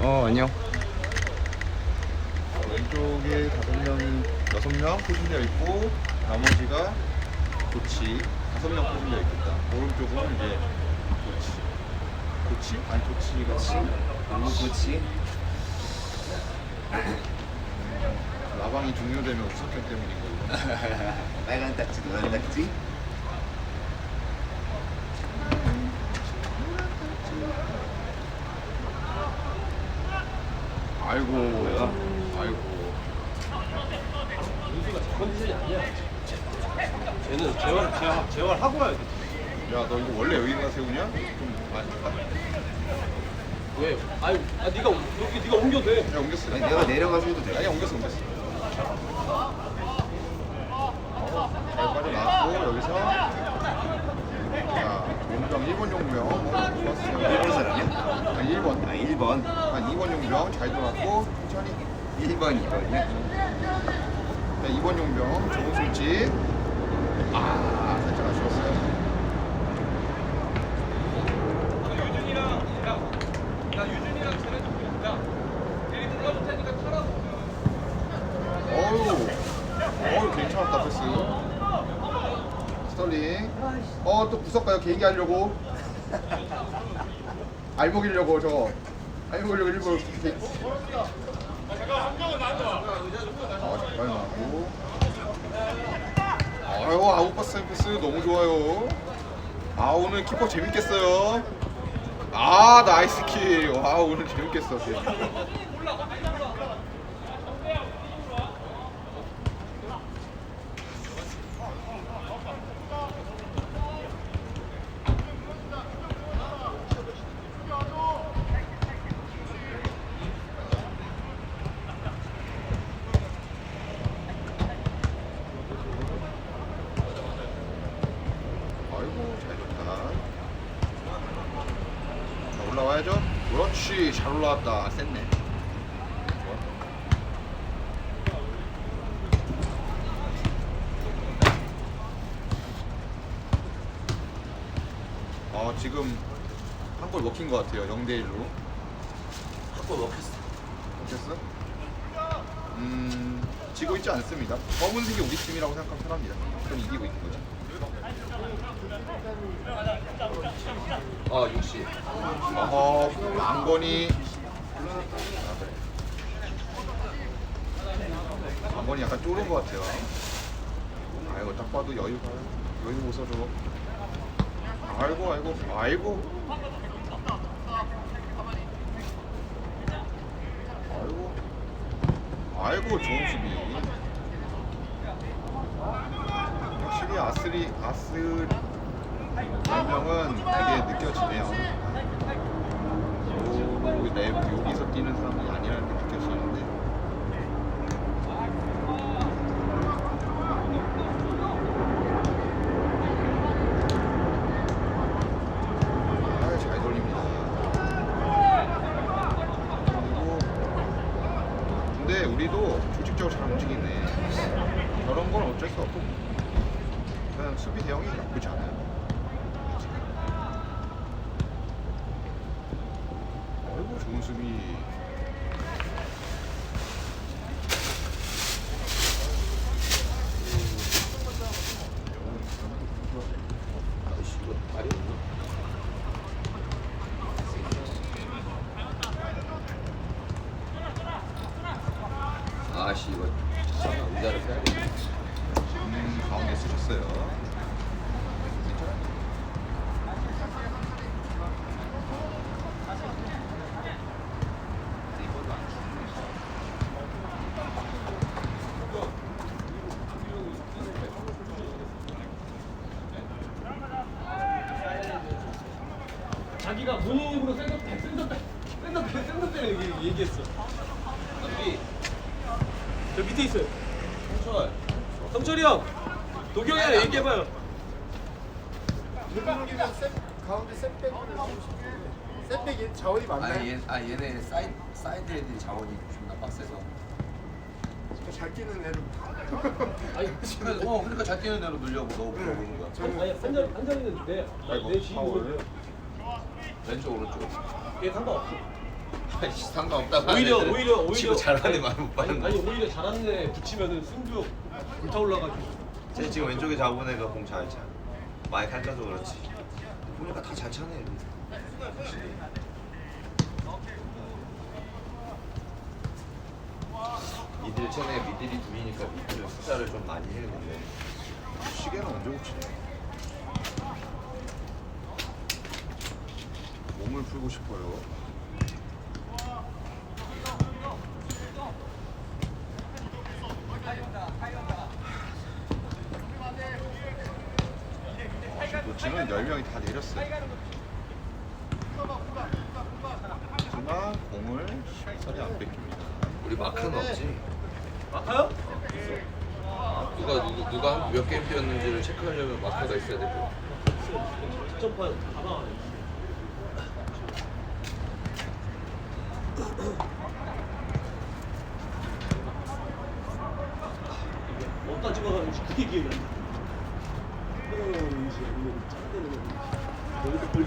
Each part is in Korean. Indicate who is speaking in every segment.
Speaker 1: 어 안녕.
Speaker 2: 왼쪽에 다섯 명이 여섯 명 포진되어 있고 나머지가 도치 다섯 명 포진되어 있겠다. 오른쪽은 이제 도치. 도치? 아니 도치가
Speaker 1: 너무 좋지.
Speaker 2: 라방이 종료되면 우석현 때문인 거고.
Speaker 1: 빨간 딱지 노란 딱지.
Speaker 2: 아이고 아이고
Speaker 3: 민수가 제 컨디션이 아니야. 쟤는 재활 하고 와야 돼.
Speaker 2: 야 너 이거 원래 여기다 세우냐? 좀 아쉽다.
Speaker 3: 왜? 아유, 아 네가 여기 네가 옮겨 돼.
Speaker 2: 야 옮겼어.
Speaker 1: 아니, 내가 내려가서 해도 돼.
Speaker 2: 아니 옮겼어 옮겼어. 잘 빠져나왔고 여기서 자 용병 1번 용병 어, 좋았어요.
Speaker 1: 일본 사람이야?
Speaker 2: 아 1번
Speaker 1: 아 1번.
Speaker 2: 한 2번 용병 잘 돌았고 천천히
Speaker 1: 1번 2번이야?
Speaker 2: 자 2번 용병 좋은 솔직 아 살짝 아쉬웠어요 어우 어우 괜찮았다 패스 스털링 어또 구석가요 개인기 하려고 알먹이려고 저거 알먹이려고 일부러 이렇게 아, 잘 나고. 아유, 아웃pa스 패스 너무 좋아요. 아, 오늘 키퍼 재밌겠어요. 아, 나이스 킥. 와, 오늘 재밌겠어. 아이고, 잘 줬다. 자, 올라와야죠. 그렇지, 잘 올라왔다. 쎘네. 어, 지금 한 골 먹힌 것 같아요. 0대 1로.
Speaker 3: 한번 먹혔어.
Speaker 2: 어땠어? 음, 지고 있지 않습니다. 검은색이 우리 팀이라고 생각하면 편합니다. 그럼 이기고 있는 거죠.
Speaker 3: 아, 역시.
Speaker 2: 어허, 안건이. 안건이 약간 쫄은 것 같아요. 아이고, 딱 봐도 여유가, 여유 웃어줘. 아이고, 아이고, 아이고. 아이고. 아이고, 좋은 수비. 확실히 아스리, 아스, 명은 되게 느껴지네요. 요, 내, 여기서 뛰는 사람이 아니라는 게 느껴지는데. 아, 잘 돌립니다. 그리고 근데 우리도 조직적으로 잘 움직이네. 저런 건 어쩔 수 없고 그냥 수비 대응이 나쁘지 않아요. 아이고 좋은 수비.
Speaker 3: 아이씨, 이거 말이 없나? 아씨, 이거 진짜 의자를 빼야 돼.
Speaker 2: 음, 가운데 쓰셨어요.
Speaker 3: 자기가 본인 입으로 센터 백 센터 백 센터 백 센터 백 얘기 얘기했어. 여기 저 밑에 있어요. 성철. 성철이 형. 도경이랑 얘기해봐요.
Speaker 4: 가운데 셋백 셋백이 자원이 많나요?
Speaker 5: 아니 얘, 아 얘네 사이드 사이드 애들이 자원이 존나 빡세서.
Speaker 4: 잘 뛰는 애를
Speaker 3: 아니,
Speaker 5: 그래서 어 그러니까 잘 뛰는 애로 늘려고 너 물어보는 거야.
Speaker 3: 한, 아니 한장 한장이는 내, 내 지인
Speaker 2: 파울.
Speaker 3: 거예요.
Speaker 5: 왼쪽 오른쪽.
Speaker 3: 얘 상관없어.
Speaker 5: 상관없다고
Speaker 3: 오히려
Speaker 5: 하는데
Speaker 3: 오히려 오히려
Speaker 5: 치고 잘하는 말못
Speaker 3: 아니,
Speaker 5: 봤는데
Speaker 3: 아니 오히려 잘하는 애 붙이면은 승부욕 불타올라가지고
Speaker 2: 쟤 지금 왼쪽에 잡은 애가 공 잘 차. 많이 깎아서 그렇지.
Speaker 5: 보니까 다 잘 차네 이들 쟤네 미들이 둘이니까 미들 숫자를 좀 많이 해야 되는데
Speaker 2: 시계는 언제 고치냐? 몸을 풀고 싶어요. 지금 10명이 다 내렸어요. 하지만 공을 쉽사리 안 뺏깁니다.
Speaker 5: 우리 마크는 없지
Speaker 3: 마카요?
Speaker 5: 누가 누구, 누가 몇 게임 뛰었는지를 체크하려면 마크가 있어야 되고
Speaker 3: 점판 가방 안에 어디다 그게 기억이 안 나. 여기서
Speaker 5: 그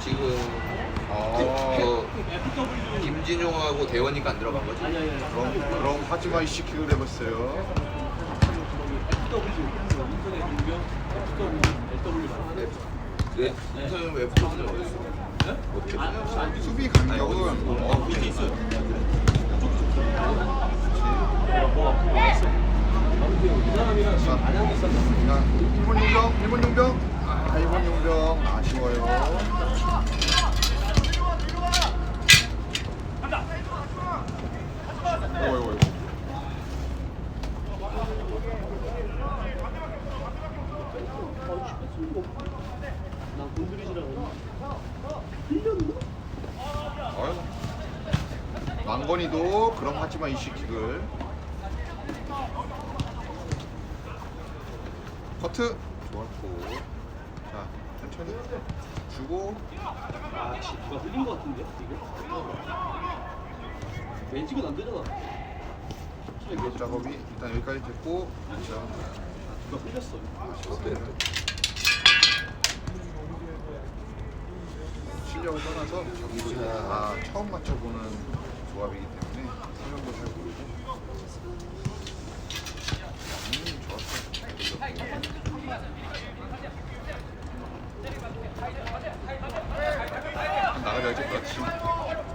Speaker 5: 지금
Speaker 2: 아.
Speaker 5: 그
Speaker 3: FW
Speaker 5: 김진용하고 대원이가 안 들어간 거지?
Speaker 3: 아니 아니 아니
Speaker 2: 그럼 그럼 하지마 이씨 킥을 해봤어요.
Speaker 3: FW 인터넷 공격 FW FW 말하는
Speaker 5: 네. 인터넷 왜 F점을 어딨어?
Speaker 2: 수비 간격은 일본 용병, 일본 용병. 아, 일본 용병 아쉬워요구.
Speaker 3: 난 건드리지라고. 흘렸나?
Speaker 2: 어휴. 망건이도 그럼 하지마 이씨 킥을. 커트 좋았고. 자 천천히 주고
Speaker 3: 아, 씨, 누가 흘린 것 같은데 이거? 왼쪽은 안 되잖아.
Speaker 2: 이것 작업이 일단 여기까지 됐고 자
Speaker 3: 누가 흘렸어.
Speaker 2: 아쉽습니다. 실력을 떠나서 저기도 다 처음 맞춰보는 조합이기 때문에 설명도 잘 모르고. 음 좋았어. 나가야지 그렇지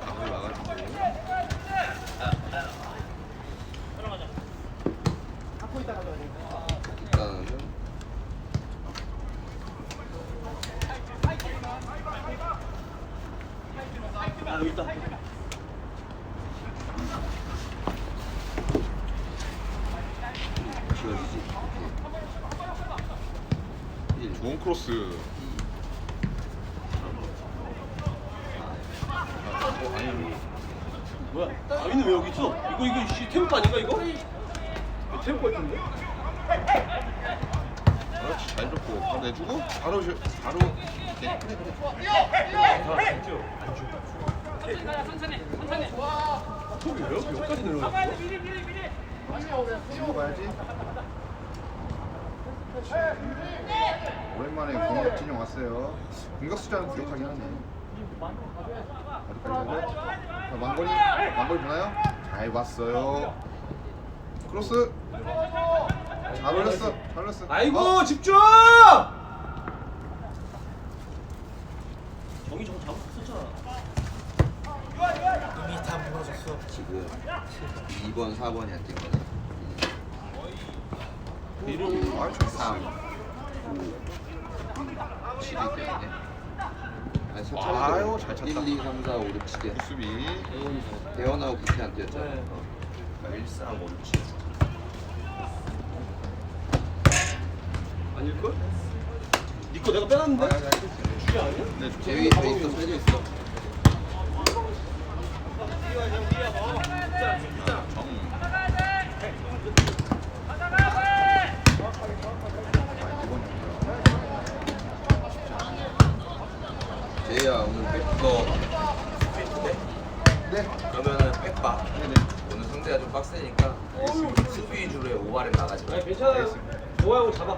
Speaker 2: 앞으로 나가지고
Speaker 5: 일단은
Speaker 3: 아 여기 있다.
Speaker 5: 지워지지 일.
Speaker 2: 좋은 크로스 어, 아니
Speaker 3: 뭐야? 다위는 왜 여기 있어? 이거 이거 씨 템포 아닌가 이거? 이거 템포 같은데?
Speaker 2: 그렇지 잘 줬고 바로 내주고 바로 줘 바로 네, 그래 그래
Speaker 3: 저기 왜 여기 여기까지 내려갔어?
Speaker 2: 치고 가야지 오랜만에 공격 진영 왔어요. 공격 숫자는 부족하긴 하네 어디까지 가고 자, 망고니 망고니 보나요? 잘 봤어요. 크로스. 잘 올렸어. 잘 올렸어.
Speaker 3: 아이고
Speaker 2: 어,
Speaker 3: 집중! 정이 저거 잘못했었잖아.
Speaker 5: 지금 2번 4번이 안뛴 거네
Speaker 2: 이름 아유
Speaker 5: 잘3
Speaker 2: 쳤어
Speaker 5: 7이 때문에 아니
Speaker 2: 아유, 잘 찼다.
Speaker 5: 1, 2, 3, 4, 5, 6, 7에
Speaker 2: 수비
Speaker 5: 대원하고 그렇게 안 뛰었잖아
Speaker 3: 네.
Speaker 5: 어. 1, 3, 5, 6, 7
Speaker 3: 아닐걸? 니거 내가 빼놨는데?
Speaker 2: 아니, 아니, 아니.
Speaker 3: 주게 아니야?
Speaker 2: 네,
Speaker 5: 제위 돼 있어 써져 있어
Speaker 2: 정
Speaker 5: 제이야 오늘 백거
Speaker 2: 네.
Speaker 5: 그러면은 백바
Speaker 2: 네네.
Speaker 5: 오늘 상대가 좀 빡세니까 수비 위주로 해 오바를 나가지 마
Speaker 3: 아니 괜찮아요. 좋아요 잡아.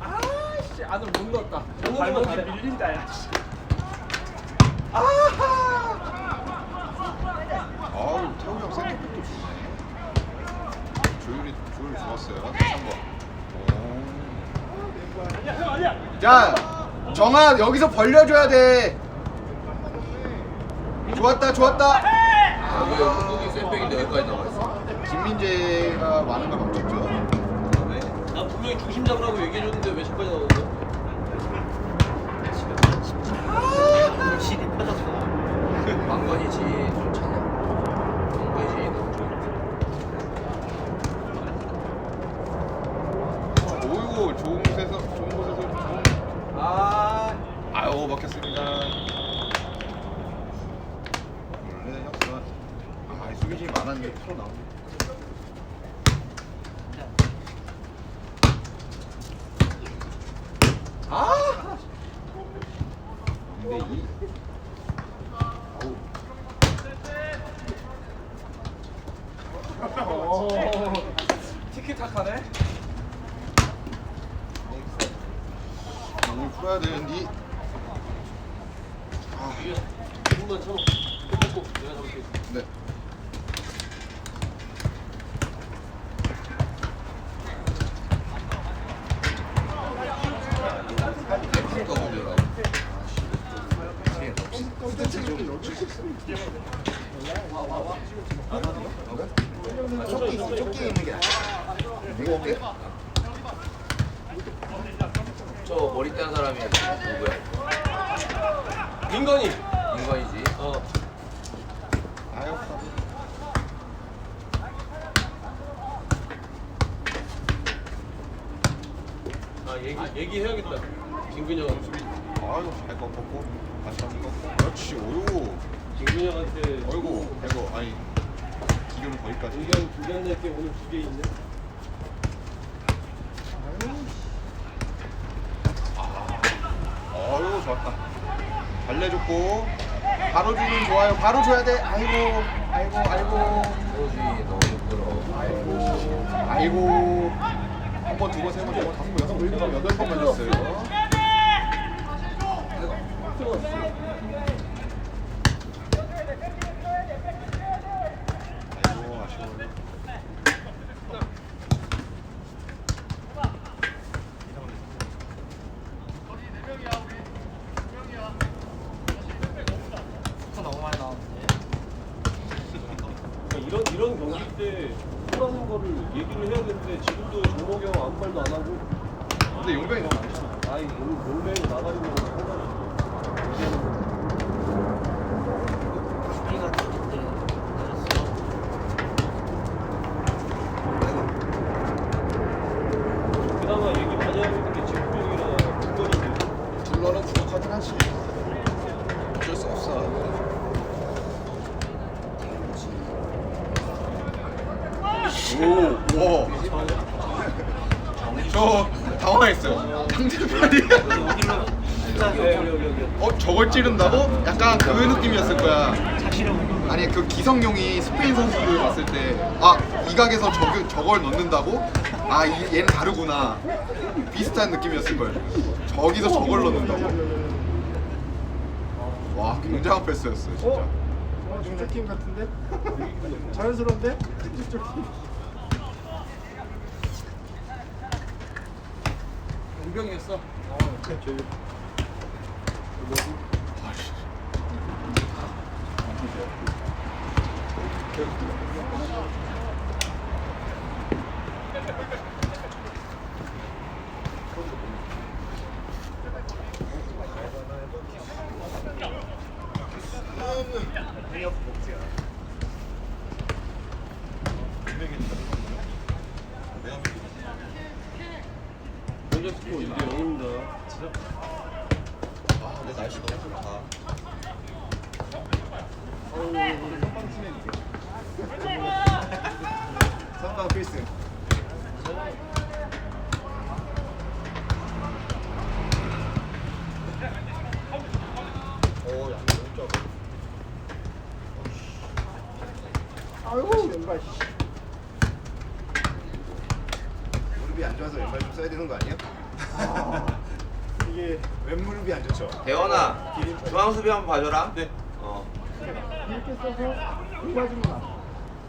Speaker 3: 아씨 씨 안을 못 넣었다. 발목이 밀린다 야.
Speaker 2: 아우 태우 형 센터백도 좋네. 조율이 조율 좋았어요. 다시 한 번. 오.
Speaker 1: 자 정아 여기서 벌려줘야 돼 좋았다 좋았다
Speaker 5: 아, 왜 거기 샌백인데 여기까지 나와 있어?
Speaker 2: 김민재가 많은 걸 바뀌었죠.
Speaker 3: 난 분명히 중심 잡으라고 얘기해줬는데 왜 저까지 나오는 거야?
Speaker 5: 망건이지 좋잖아. 망건이지 너무 좋아.
Speaker 2: 오이고 좋은 곳에서 좋은 곳에서 좋은
Speaker 3: 아
Speaker 2: 아유 막혔습니다. 원래 역사 아 수비진이 많았는데 프로 나오네. 아! 근데 이 아우
Speaker 3: 티키타카네.
Speaker 2: 공을 풀어야 되는데 아,
Speaker 3: 조금만 참아. 꼭 내가 잡을게.
Speaker 2: 네.
Speaker 5: 컴퓨터 문제라고.
Speaker 1: 조끼 조끼 있는 게 이거 어때?
Speaker 5: 저 머리 딴 사람이 누구야?
Speaker 3: 민건이.
Speaker 5: 인간이지.
Speaker 3: 어.
Speaker 2: 아유
Speaker 3: 아 얘기 얘기해야겠다. 진근이 형.
Speaker 2: 아유 잘 꺾었고 다시 한번 꺾고 그렇지 오유
Speaker 3: 진근이 형한테
Speaker 2: 어이구 이거 아니 기교는 거기까지
Speaker 3: 의견 두개 낼게 오늘 두 개 있네.
Speaker 2: 어유 좋았다 잘 내줬고 바로 주면 좋아요. 바로 줘야 돼. 아이고 아이고 아이고.
Speaker 5: 소지 너무 부끄러워.
Speaker 2: 아이고. 아이고. 한 번, 두 번, 세 번, 네 번, 다섯 번, 여섯 번, 일곱 번, 여덟 번 만졌어요 아이고 아쉬워요
Speaker 3: 그러니까 이런 이런 경기 때 하는 거를 얘기를 해야 되는데 지금도 정목이 형 아무 말도 안 하고.
Speaker 2: 근데 용병이 너무 많죠
Speaker 3: 아이 용맹이 나가지고 상관없어. 그나마 얘기 많이 하고 있는 게 지금 형이랑 김건희지.
Speaker 2: 둘러는 부족하긴 하지 어쩔 수 없어 오, 와. 저 당황했어요. 상대편이. 어 저걸 찌른다고? 약간 그 느낌이었을 거야. 아니 그 기성용이 스페인 선수들 봤을 때 아 이 각에서 저, 저걸 넣는다고? 아 이, 얘는 다르구나. 비슷한 느낌이었을 걸. 저기서 저걸 넣는다고? 와 굉장한 패스였어요 진짜.
Speaker 4: 어? 중저팀 같은데? 자연스러운데?
Speaker 3: 용병이었어. 현재 스코어 2대 0입니다.
Speaker 2: 아 근데 날씨 너무 좋다.
Speaker 1: 선방 필승
Speaker 2: 오 야, 너무 작아.
Speaker 4: 아이고 왼발 씨.
Speaker 1: 무릎이 안 좋아서 왼발 좀 써야 되는 거 아니야?
Speaker 4: 이게
Speaker 1: 왼 무릎이 안 좋죠.
Speaker 5: 대원아 중앙 수비 한번 봐줘라.
Speaker 3: 네.
Speaker 5: 어.
Speaker 4: 이렇게 써서 들어주면 안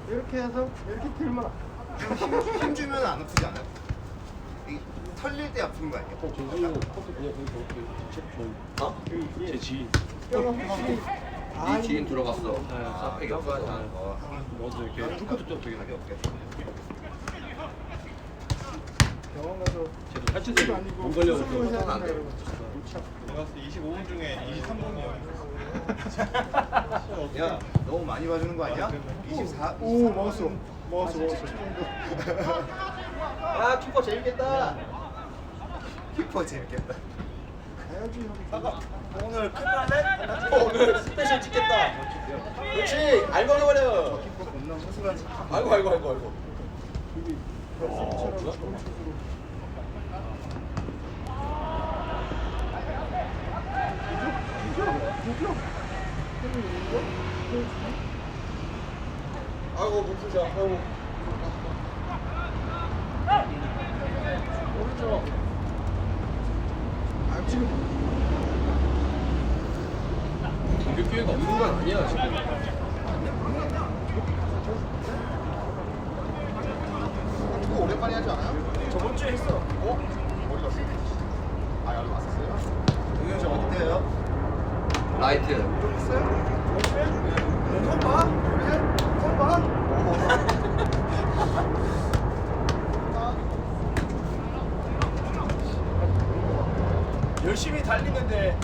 Speaker 4: 이렇게 해서 이렇게 들면 안
Speaker 1: 힘, 힘 주면 안 아프지 않아요? 이 털릴 때 아픈 거 아니야?
Speaker 3: 정준이 형 커트 그냥 책 좀.
Speaker 5: 어?
Speaker 3: 제 지인.
Speaker 4: 혹시
Speaker 5: 네 지인 들어갔어.
Speaker 3: 네.
Speaker 5: 사팩이 없어서.
Speaker 1: 어,
Speaker 3: 먼저 이렇게 축구도 좀 되게
Speaker 1: 가게 없게.
Speaker 4: 병원 가서
Speaker 3: 쟤도 살찐
Speaker 4: 수술
Speaker 3: 데
Speaker 4: 아니고
Speaker 3: 몸 걸려
Speaker 4: 수술을. 해야 된다
Speaker 5: 안.
Speaker 2: 내가 봤을 때 25분 중에 23분이요.
Speaker 1: 야, 너무 많이 봐주는 거 아니야? 24.
Speaker 4: 오 먹었어 먹었어 먹었어
Speaker 3: 아 키퍼 재밌겠다.
Speaker 1: 키퍼 재밌겠다.
Speaker 4: 가야지 형
Speaker 3: 오늘 큰일 날래? 오늘 스페셜 찍겠다. 그렇지. 알고 해버려.
Speaker 1: 키퍼 겁나.
Speaker 3: 아이고 아이고 아이고 아이고.
Speaker 4: 어,
Speaker 3: 아이고 목소리야. 아이고.
Speaker 4: 아 지금
Speaker 3: 공격 기회가 없는 건 아니야 지금.
Speaker 1: 오랜만에 하지 않아요?
Speaker 3: 저번 주에 했어.
Speaker 1: 어? 어디 갔어? 아, 여기 왔었어요? 동현 씨 어때요?
Speaker 5: 라이트.
Speaker 1: 좀 있어요? 처음 봐? 그래? 처음 봐?
Speaker 3: 열심히 달리는데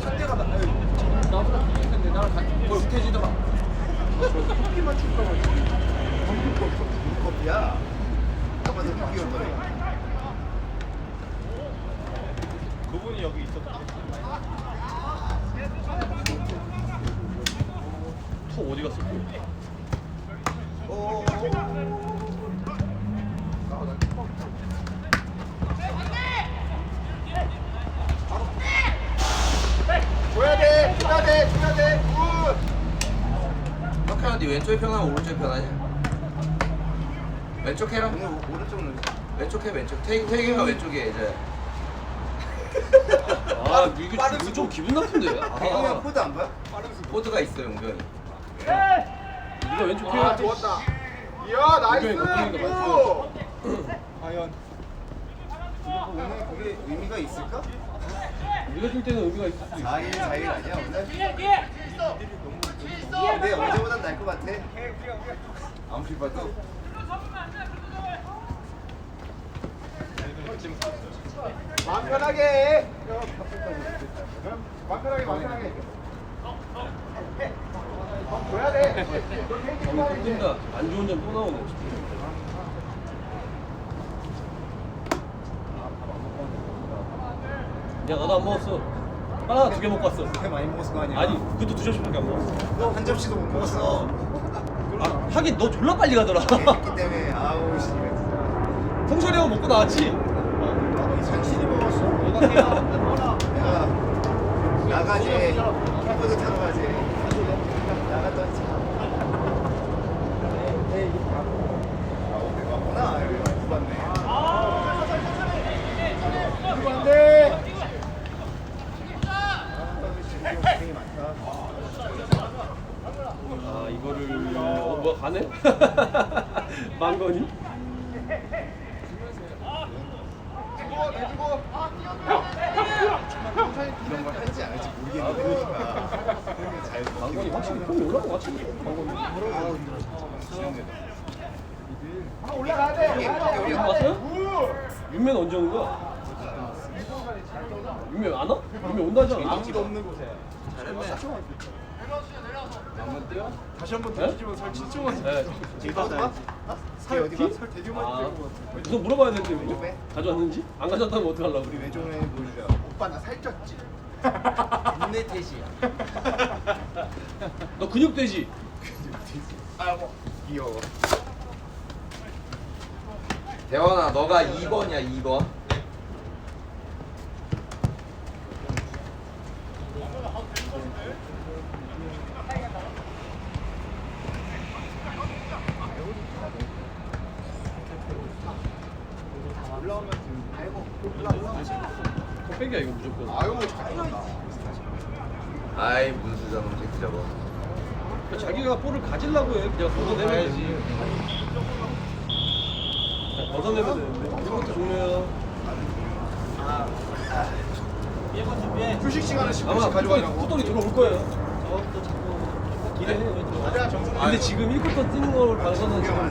Speaker 3: 상대가 나, 아유, 나보다 비겼는데 나랑 같이 뭘 못해지더라.
Speaker 4: 토끼만 출까 봐
Speaker 1: 커피야. 아까 더 귀엽더니.
Speaker 2: 그분이 여기 있었다.
Speaker 3: 또 어디 갔어?
Speaker 1: 오. 줘야 돼, 줘야 돼, 줘야 돼. 굿.
Speaker 5: 이렇게 하는데 왼쪽이 편하면 오른쪽이 편하냐? 왼쪽 해라.
Speaker 1: 오늘 오른쪽은
Speaker 5: 왼쪽 해 왼쪽. 태기 태기가 왼쪽이야 이제.
Speaker 3: 아 이거, 이거 좀 기분 나쁜데.
Speaker 1: 형
Speaker 3: 아,
Speaker 1: 코드 안 봐요?
Speaker 5: 포드가 있어 용변이.
Speaker 3: 네가 왼쪽
Speaker 1: 아,
Speaker 3: 해야지.
Speaker 1: 좋았다. 이야, 나이스.
Speaker 3: 바뀌니까
Speaker 1: 굿.
Speaker 2: 과연
Speaker 1: 오늘 그게 의미가 있을까?
Speaker 3: 네가 뛸 때는 의미가 있을 수 있어.
Speaker 1: 4일, 4일 아니야 오늘? 근데 어제보단 나을 것 같아. 아무리 봐도. 마음 편하게 해. 마음 편하게, 마음 편하게. 어, 줘야 돼. 그렇게 해주지 마, 이제.
Speaker 3: 뛴다. 안 좋은 점또 나오네. 야 나도 안 먹었어. 하나 두 개 먹고 왔어.
Speaker 1: 그렇게 많이 먹었을 거 아니야?
Speaker 3: 아니 그것도 두 접시밖에 안 먹었어.
Speaker 1: 너 한 접시도 못 먹었어.
Speaker 3: 아 하긴 너 졸라 빨리 가더라.
Speaker 1: 했기 때문에 아우 씨.
Speaker 3: 성철이 형 먹고 나왔지.
Speaker 1: 나가지. 키보드 타러 가지. 나갔더니 참. 아,
Speaker 3: 이거를 어 뭐야 가네? 망건이?
Speaker 1: 이런 걸 할지 안 할지 모르겠는데 그러니까 그러니까 잘
Speaker 3: 망건이 확실히 폼이 올라간 것 같은데. 망건이.
Speaker 1: 아우 힘들어 진짜.
Speaker 4: 아 올라가야 돼
Speaker 1: 우리
Speaker 3: 안 봤어요? 윤면 언제 오는 거야? 윤면 안 와? 윤면 온다지 않아?
Speaker 1: 아무도 없는 곳에
Speaker 4: 다시 한번
Speaker 3: 네?
Speaker 4: 뒤집어 살 진짜 많이
Speaker 3: 네.
Speaker 1: 봐?
Speaker 4: 살
Speaker 1: 어디 봐?
Speaker 4: 살 되게 많이
Speaker 3: 아,
Speaker 4: 것 같아
Speaker 3: 우선 물어봐야 되는데 우리
Speaker 1: 빼.
Speaker 3: 가져왔는지? 안 가져왔다면 어떡하려고
Speaker 1: 우리 왼쪽 라인 보여주자 오빠 나 살쪘지? 인내 태시야
Speaker 3: 너 근육 돼지?
Speaker 1: 아 뭐 귀여워
Speaker 5: 대원아 너가 2번이야 2번.
Speaker 1: 올라오면 지금 알고 올라오면
Speaker 3: 팩이야 이거 무조건.
Speaker 1: 아유 잘 쏜다.
Speaker 5: 아이 문수 저놈 새끼 저거.
Speaker 3: 그러니까 자기가 볼을 가지려고 해. 그냥 걷어내면 되지. 자, 걷어내면 되는데. 이것도 좋네요.
Speaker 1: 휴식 시간을 10분씩
Speaker 3: 아마
Speaker 1: 가져가려고.
Speaker 3: 후돌이 들어올 거예요. 저것도 자꾸 기대해요.
Speaker 1: 내가 정수.
Speaker 3: 근데 지금 1쿼터 뛰는 걸 봐서는 지금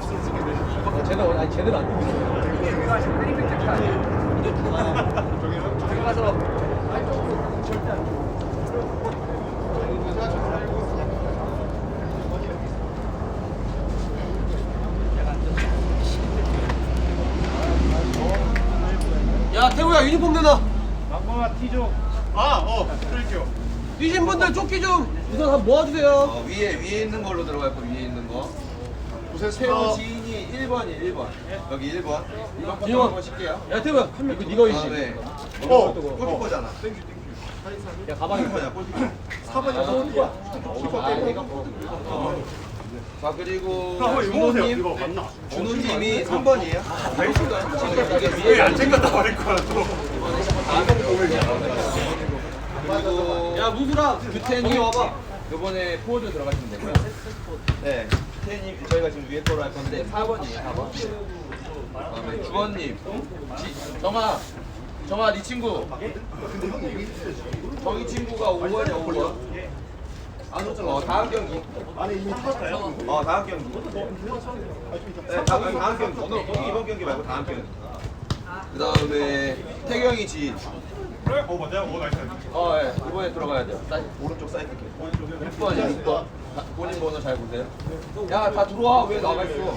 Speaker 3: 제대로 아니 제대로 안 뛰고
Speaker 1: 저기 가서 절대 안 돼.
Speaker 3: 야 태우야 유니폼 내놔
Speaker 1: 막방아 티죠. 아, 어, 드릴게요.
Speaker 3: 뛰신 분들 조끼 좀 우선 한번 모아주세요
Speaker 5: 어, 위에 위에 있는 걸로 들어갈 거 위에 있는 거.
Speaker 1: 고생했습니다.
Speaker 5: 지인이 1번이 1번. 여기 1번. 이번 거
Speaker 3: 이번.
Speaker 5: 한번 쉴게요.
Speaker 3: 야 태우야 이거 네가 이지
Speaker 5: 다음에
Speaker 1: 어,
Speaker 5: 골키퍼잖아.
Speaker 3: 야 가방에
Speaker 5: 골키퍼야 골키퍼.
Speaker 1: 4번이 어떤 거야?
Speaker 5: 자 그리고
Speaker 1: 형, 이거 보세요. 이거 맞나?
Speaker 5: 준호님이 3번이에요. 지금 이게 위에
Speaker 1: 왜안 챙겼다 말할 거야, 또.
Speaker 5: 그리고
Speaker 3: 야 무수라
Speaker 5: 규태님
Speaker 3: 와봐
Speaker 5: 이번에 포워드 들어가시면 되고요. 네, 규태님 저희가 지금 위에 거로 할 건데 4번이에요. 4번. 그다음에 주원님, 지, 정아, 정아 네 친구. 정이 친구가 5번이야 5번. 어 다음 경기.
Speaker 1: 아니, 이미 탔어요.
Speaker 5: 어 다음 경기. 네, 다음, 다음 경기. 오늘 오늘 이번 경기 말고 다음 경기. 그 다음에 태경이 지인.
Speaker 1: 어, 맞아요? 오, 나이스.
Speaker 5: 어, 예. 이번에 들어가야 돼요. 사이, 오른쪽 사이드 킥. 6번이야, 6번. 자, 본인 번호 잘 보세요. 야, 다 들어와. 왜 나가 있어?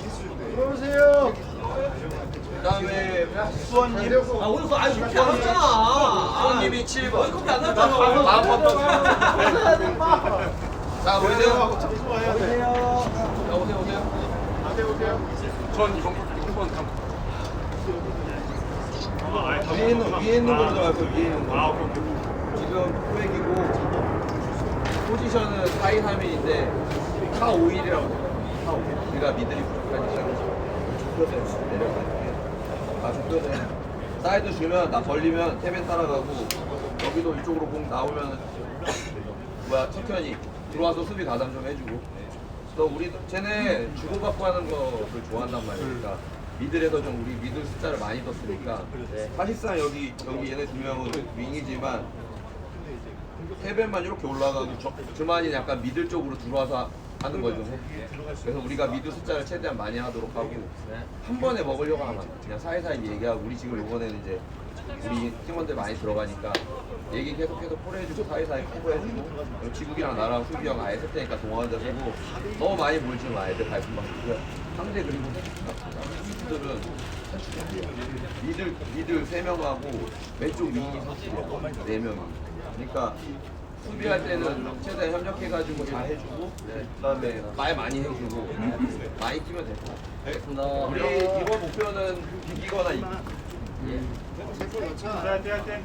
Speaker 1: 들어오세요.
Speaker 5: 그 다음에 수원님.
Speaker 3: 아 오늘 그거 아니 그렇게 안 왔잖아
Speaker 5: 수원님이 7번.
Speaker 3: 커피 안 났잖아
Speaker 5: 다음 번 또. 자, 오세요.
Speaker 1: 수고해야 돼.
Speaker 5: 자, 오세요, 오세요.
Speaker 1: 안돼 오세요.
Speaker 2: 전 이번 이번 감.
Speaker 5: 위에 있는, 위에 있는 걸로 들어갈 거예요, 위에 있는 거.
Speaker 2: 아, 오케이 오케이.
Speaker 5: 지금 포획이고, 포지션은 4인 3인인데, 카 5일이라고. 카 5일. 우리가 미들이 부족하니까, 좁혀서 내려갈게. 아, 좁혀서. 사이드 주면, 나 벌리면, 태벤 따라가고, 여기도 이쪽으로 공 나오면, 뭐야, 석현이 들어와서 수비 가담 좀 해주고. 또 우리, 쟤네 주고받고 하는 거를 좋아한단 말이니까. 미들에서 좀 우리 미들 숫자를 많이 뒀으니까 사실상 여기 여기 얘네 두 명은 윙이지만 세벤만 이렇게 올라가고 저, 그만이 약간 미들 쪽으로 들어와서 하는 거죠. 그래서 우리가 미들 숫자를 최대한 많이 하도록 하고 한 번에 먹으려고 하면 안 돼. 그냥 사이사이 얘기하고 우리 지금 이번에는 이제 우리 팀원들 많이 들어가니까 얘기 계속해서 콜해주고 사이사이 커버해주고 지국이랑 나랑 수비 형 아예 셀 테니까 동원자 쓰고 너무 많이 몰지 마 애들 발품 막 상대 그리고 선수들은 미들 미들 세 명하고 왼쪽 윙이 선수야 네 명이 그러니까 수비할 때는 최대한 협력해가지고 잘 해주고 그다음에 말 많이 해주고 많이 뛰면 될 거야. 알겠습니다. 우리 이번 목표는 비기거나 이기.
Speaker 1: 자, 자, 자.